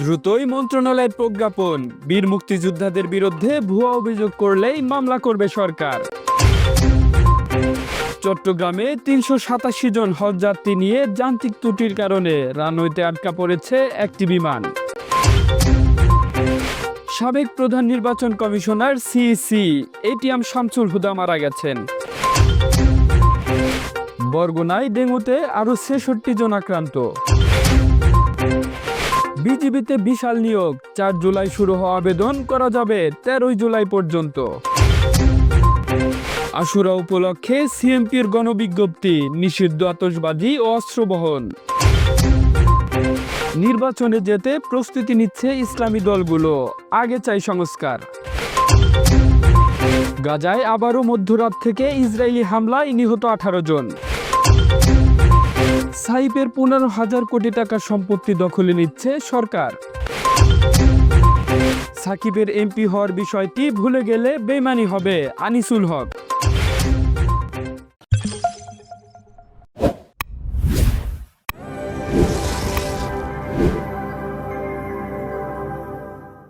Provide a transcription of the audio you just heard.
দ্রুতই মন্ত্রণালয়ের প্রজ্ঞাপন। বীর মুক্তিযোদ্ধাদের বিরুদ্ধে ভুয়া অভিযোগ করলেই মামলা করবে সরকার। চট্টগ্রামে তিনশো সাতাশি জন হজযাত্রী নিয়ে যান্ত্রিক ত্রুটির কারণে রানওয়েতে আটকা পড়েছে একটি বিমান। সাবেক প্রধান নির্বাচন commissioner CEC ATM Shamsul Huda মারা গেছেন। বরগুনায় ডেঙ্গুতে আরও ছেষট্টি জন আক্রান্ত। বিজিবিতে বিশাল নিয়োগ। চার জুলাই শুরু হওয়া আবেদন করা যাবে তেরোই জুলাই পর্যন্ত। আশুরা উপলক্ষে সিএমপির গণবিজ্ঞপ্তি, নিষিদ্ধ আতসবাজি ও অস্ত্র বহন। নির্বাচনে যেতে প্রস্তুতি নিচ্ছে ইসলামী দলগুলো। আগে চাই সংস্কার। গাজায় আবারও মধ্যরাত থেকে ইসরায়েলি হামলায় নিহত আঠারো জন। সাইপের পনেরো হাজার কোটি টাকা সম্পত্তি দখলে নিচ্ছে সরকার। সাকিবের এমপি হওয়ার বিষয়টি ভুলে গেলে বেমানি হবে আনিসুল হক।